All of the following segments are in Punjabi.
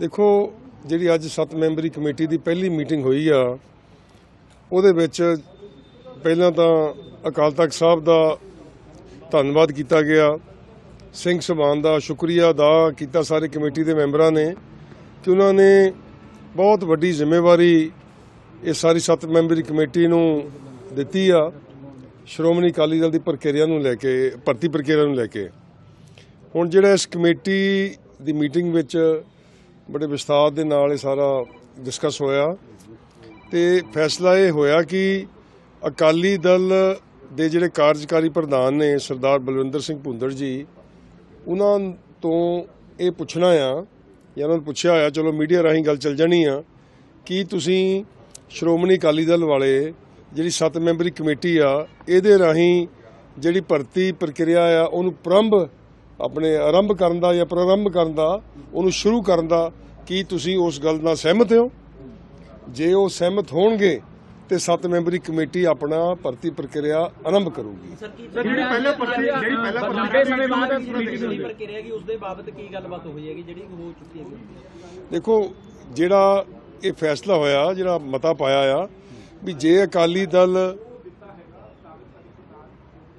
ਦੇਖੋ, ਜਿਹੜੀ ਅੱਜ 7 ਮੈਂਬਰੀ ਕਮੇਟੀ ਦੀ ਪਹਿਲੀ ਮੀਟਿੰਗ ਹੋਈ ਆ, ਉਹਦੇ ਵਿੱਚ ਪਹਿਲਾਂ ਤਾਂ ਅਕਾਲ ਤਖਤ ਸਾਹਿਬ ਦਾ ਧੰਨਵਾਦ ਕੀਤਾ ਗਿਆ। ਸਿੰਘ ਸਭਾਨ ਦਾ ਸ਼ੁਕਰੀਆ ਅਦਾ ਕੀਤਾ ਸਾਰੇ ਕਮੇਟੀ ਦੇ ਮੈਂਬਰਾਂ ਨੇ ਕਿ ਉਹਨਾਂ ਨੇ ਬਹੁਤ ਵੱਡੀ ਜ਼ਿੰਮੇਵਾਰੀ ਇਹ ਸਾਰੀ 7 ਮੈਂਬਰੀ ਕਮੇਟੀ ਨੂੰ ਦਿੱਤੀ ਆ, ਸ਼੍ਰੋਮਣੀ ਅਕਾਲੀ ਦਲ ਦੀ ਪ੍ਰਕਿਰਿਆ ਨੂੰ ਲੈ ਕੇ, ਭਰਤੀ ਪ੍ਰਕਿਰਿਆ ਨੂੰ ਲੈ ਕੇ। ਹੁਣ ਜਿਹੜਾ ਇਸ ਕਮੇਟੀ ਦੀ ਮੀਟਿੰਗ ਵਿੱਚ ਬੜੇ ਵਿਸਤਾਰ ਦੇ ਨਾਲ ਇਹ ਸਾਰਾ ਡਿਸਕਸ ਹੋਇਆ। ਤੇ ਫੈਸਲਾ ਇਹ ਹੋਇਆ ਕਿ ਅਕਾਲੀ ਦਲ ਦੇ ਜਿਹੜੇ ਕਾਰਜਕਾਰੀ ਪ੍ਰਧਾਨ ਨੇ ਸਰਦਾਰ ਬਲਵਿੰਦਰ ਸਿੰਘ ਭੁੰਦੜ ਜੀ, ਉਹਨਾਂ ਤੋਂ ਇਹ ਪੁੱਛਣਾ ਆ, ਜਾਂ ਉਹਨਾਂ ਨੂੰ ਪੁੱਛਿਆ ਹੋਇਆ, ਚਲੋ ਮੀਡੀਆ ਰਾਹੀਂ ਗੱਲ ਚੱਲ ਜਾਣੀ ਆ, ਕਿ ਤੁਸੀਂ ਸ਼੍ਰੋਮਣੀ ਅਕਾਲੀ ਦਲ ਵਾਲੇ ਜਿਹੜੀ 7 ਮੈਂਬਰੀ ਕਮੇਟੀ ਆ, ਇਹਦੇ ਰਾਹੀਂ ਜਿਹੜੀ ਭਰਤੀ ਪ੍ਰਕਿਰਿਆ ਆ, ਉਹਨੂੰ ਪ੍ਰੰਭ ਆਪਣੇ ਆਰੰਭ ਕਰਨ ਦਾ ਜਾਂ ਪ੍ਰਾਰੰਭ ਕਰਨ ਦਾ ਉਹਨੂੰ ਸ਼ੁਰੂ ਕਰਨ ਦਾ ਕੀ ਤੁਸੀਂ ਉਸ ਗੱਲ ਨਾਲ ਸਹਿਮਤ ਹੋ? ਜੇ ਉਹ ਸਹਿਮਤ ਹੋਣਗੇ ਤੇ 7 ਮੈਂਬਰੀ ਕਮੇਟੀ ਆਪਣਾ ਭਰਤੀ ਪ੍ਰਕਿਰਿਆ ਆਰੰਭ ਕਰੂਗੀ। ਜਿਹੜੀ ਪਹਿਲਾਂ ਭਰਤੀ ਜਿਹੜੀ ਪਹਿਲਾਂ ਲੰਬੇ ਸਮੇਂ ਬਾਅਦ ਪ੍ਰਕਿਰਿਆ ਕੀ ਉਸ ਦੇ ਬਾਬਤ ਕੀ ਗੱਲਬਾਤ ਹੋਈ ਹੈਗੀ ਜਿਹੜੀ ਹੋ ਚੁੱਕੀ ਹੈਗੀ? ਦੇਖੋ ਜਿਹੜਾ ਇਹ ਫੈਸਲਾ ਹੋਇਆ ਜਿਹੜਾ ਮਤਾ ਪਾਇਆ ਆ ਵੀ ਜੇ ਅਕਾਲੀ ਦਲ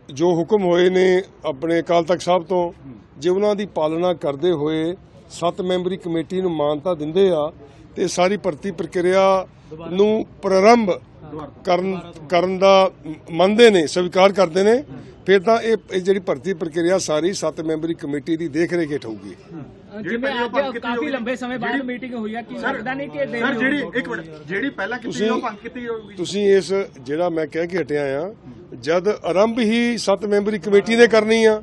ਜੋ ਹੁਕਮ ਹੋਏ ਨੇ ਆਪਣੇ ਅਕਾਲ ਤਖਤ ਸਾਹਿਬ ਤੋਂ ਜੇ ਉਹਨਾਂ ਦੀ ਪਾਲਣਾ ਕਰਦੇ ਹੋਏ ਸੱਤ ਮੈਂਬਰੀ ਕਮੇਟੀ ਨੂੰ ਮਾਨਤਾ ਦਿੰਦੇ ਆ ਤੇ ਸਾਰੀ ਭਰਤੀ ਪ੍ਰਕਿਰਿਆ ਨੂੰ ਪ੍ਰਾਰੰਭ ਕਰਨ ਕਰਨ ਦਾ ਮੰਨਦੇ ਨੇ ਸਵੀਕਾਰ ਕਰਦੇ ਨੇ ਫਿਰ ਤਾਂ ਇਹ ਇਹ ਜਿਹੜੀ ਭਰਤੀ ਪ੍ਰਕਿਰਿਆ ਸਾਰੀ ਸੱਤ ਮੈਂਬਰੀ ਕਮੇਟੀ ਦੀ ਦੇਖ ਰੇਖ ਹੇਠ ਹੋਊਗੀ ਜਿਵੇਂ ਅੱਜ ਕਾਫੀ ਲੰਬੇ ਸਮੇਂ ਬਾਅਦ ਮੀਟਿੰਗ ਹੋਈ ਹੈ ਕੀ ਲੱਗਦਾ ਨਹੀਂ ਕਿ ਦੇਰੀ ਸਰ ਹੋਊਗੀ? ਜਿਹੜੀ ਇੱਕ ਮਿੰਟ ਜਿਹੜੀ ਪਹਿਲਾਂ ਕੀਤੀ ਤੁਸੀਂ- ਉਹ ਭੰਗ ਕੀਤੀ ਹੋਊਗੀ ਤੁਸੀਂ ਇਸ ਜਿਹੜਾ ਮੈਂ ਕਹਿ ਕੇ ਹਟਿਆ ਆ ਜਦ ਆਰੰਭ ਹੀ ਸੱਤ ਮੈਂਬਰੀ ਕਮੇਟੀ ਨੇ ਕਰਨੀ ਆ।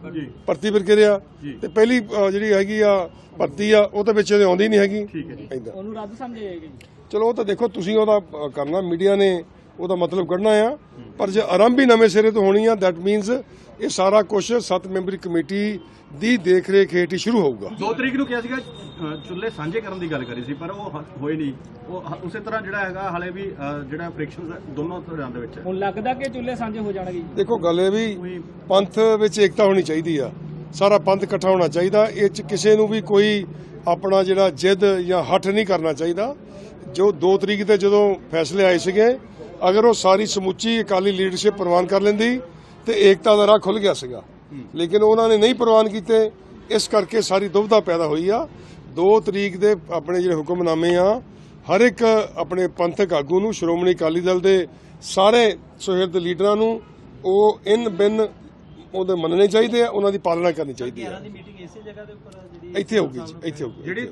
ਭਰਤੀ ਪ੍ਰਕਿਰਿਆ। ਤੇ ਪਹਿਲੀ ਜਿਹੜੀ ਹੈਗੀ ਆ ਭਰਤੀ ਆ ਉਹ ਤਾਂ ਵਿੱਚ ਆਉਂਦੀ ਨਹੀਂ ਹੈਗੀ ਠੀਕ ਹੈ ਜੀ। ਏਦਾਂ ਉਹਨੂੰ ਰੱਦ ਸਮਝਿਆ ਜਾਏਗਾ ਜੀ ਚਲੋ ਉਹ ਤਾਂ ਦੇਖੋ ਤੁਸੀਂ ਉਹਦਾ ਕਰਨਾ ਮੀਡੀਆ ਨੇ ਉਹਦਾ ਮਤਲਬ ਕੱਢਣਾ ਆ। ਪਰ ਜੇ ਆਰੰਭ ਹੀ ਨਵੇਂ ਸਿਰੇ ਤੋਂ ਹੋਣੀ ਆ ਦੈਟ ਮੀਨਸ ਇਹ ਸਾਰਾ ਕੁਝ ਸੱਤ ਮੈਂਬਰੀ ਕਮੇਟੀ ਦੀ ਦੇਖ ਰੇਖ ਹੇਠ ਹੀ ਸ਼ੁਰੂ ਹੋਊਗਾ। 2 ਤਰੀਕ ਨੂੰ ਕਿਹਾ ਸੀਗਾ ਚੁੱਲ੍ਹੇ ਸਾਂਝੇ ਕਰਨ ਦੀ ਗੱਲ ਕਰੀ ਸੀ ਪਰ ਉਹ ਹ- ਹੋਏ ਨਹੀਂ। ਉਹ ਉਸੇ ਤਰ੍ਹਾਂ ਜਿਹੜਾ ਹੈਗਾ ਹਾਲੇ ਵੀ ਜਿਹੜਾ ਫ੍ਰਿਕਸ਼ਨਸ ਦੋਨੋਂ ਧਿਰਾਂ ਦੇ ਵਿੱਚ। ਹੁਣ ਲੱਗਦਾ ਕਿ ਚੁੱਲ੍ਹੇ ਸਾਂਝੇ ਹੋ ਜਾਣਗੇ ਜੀ। ਦੇਖੋ ਗੱਲ ਇਹ ਵੀ ਪੰਥ ਵਿੱਚ ਏਕਤਾ ਹੋਣੀ ਚਾਹੀਦੀ ਆ। ਸਾਰਾ ਪੰਥ ਇਕੱਠਾ ਹੋਣਾ ਚਾਹੀਦਾ। ਇਹ ਚ ਕਿਸੇ ਨੂੰ ਵੀ ਕੋਈ ਆਪਣਾ ਜਿਹੜਾ ਜਿੱਦ ਜਾਂ ਹੱਠ ਨਹੀਂ ਕਰਨਾ ਚਾਹੀਦਾ। ਜੋ 2 ਤਰੀਕ ਤੇ ਜਦੋਂ ਫੈਸਲੇ ਆਏ ਸੀਗੇ ਅਗਰ ਉਹ ਸਾਰੀ ਸਮੁੱਚੀ ਅਕਾਲੀ ਲੀਡਰਸ਼ਿਪ ਪ੍ਰਵਾਨ ਕਰ ਲੈਂਦੀ ਤੇ ਏਕਤਾ ਦਾ ਰਾਹ ਖੁੱਲ ਗਿਆ ਸੀਗਾ। ਲੇਕਿਨ ਉਹਨਾਂ ਨੇ ਨਹੀਂ ਪ੍ਰਵਾਨ ਕੀਤੇ। ਇਸ ਕਰਕੇ ਸਾਰੀ ਦੁਬਿਧਾ ਪੈਦਾ ਹੋਈ ਆ। 2 ਤਰੀਕ ਦੇ ਆਪਣੇ ਜਿਹੜੇ ਹੁਕਮਨਾਮੇ ਆ ਹਰ ਇੱਕ ਆਪਣੇ ਪੰਥਕ ਆਗੂ ਨੂੰ ਸ਼੍ਰੋਮਣੀ ਅਕਾਲੀ ਦਲ ਦੇ ਸਾਰੇ ਸੁਹਿਰਦ ਲੀਡਰਾਂ ਨੂੰ ਉਹ ਇਨ ਬਿਨ ਉਹਦੇ ਮੰਨਣੇ ਚਾਹੀਦੇ ਆ ਉਹਨਾਂ ਦੀ ਪਾਲਣਾ ਕਰਨੀ ਚਾਹੀਦੀ ਆ। ਦੀ ਮੀਟਿੰਗ ਇਸੇ ਜਗ੍ਹਾ ਦੇ ਉੱਪਰ ਜਿਹੜੀ ਇੱਥੇ ਹੋਊਗੀ ਜੀ ਇੱਥੇ ਹੋਊਗੀ